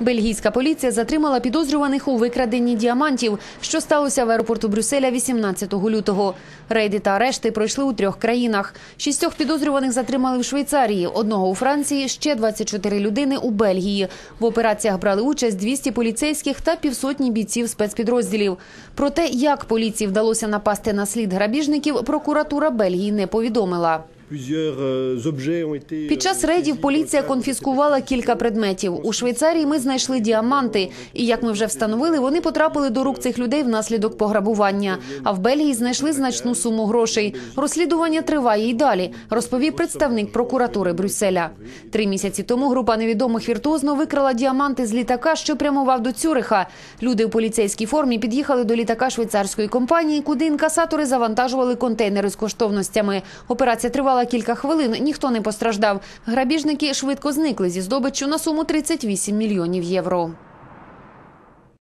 Бельгійська поліція затримала підозрюваних у викраденні діамантів, що сталося в аеропорту Брюсселя 18 лютого. Рейди та арешти пройшли у трьох країнах. Шістьох підозрюваних затримали в Швейцарії, одного у Франції, ще 24 людини у Бельгії. В операціях брали участь 200 поліцейських та півсотні бійців спецпідрозділів. Про те, як поліції вдалося напасти на слід грабіжників, прокуратура Бельгії не повідомила. Під час рейдів поліція конфіскувала кілька предметів. У Швейцарії ми знайшли діаманти, і як ми вже встановили, вони потрапили до рук цих людей внаслідок пограбування. А в Бельгії знайшли значну суму грошей. Розслідування триває й далі, розповів представник прокуратури Брюсселя. Три місяці тому група невідомих віртуозно викрала діаманти з літака, що прямував до Цюриха. Люди у поліцейській формі під'їхали до літака швейцарської компанії, куди інкасатори завантажували контейнери з коштовностями. Операція тривала кілька хвилин, ніхто не постраждав. Грабіжники швидко зникли зі здобиччю на суму 38 мільйонів євро.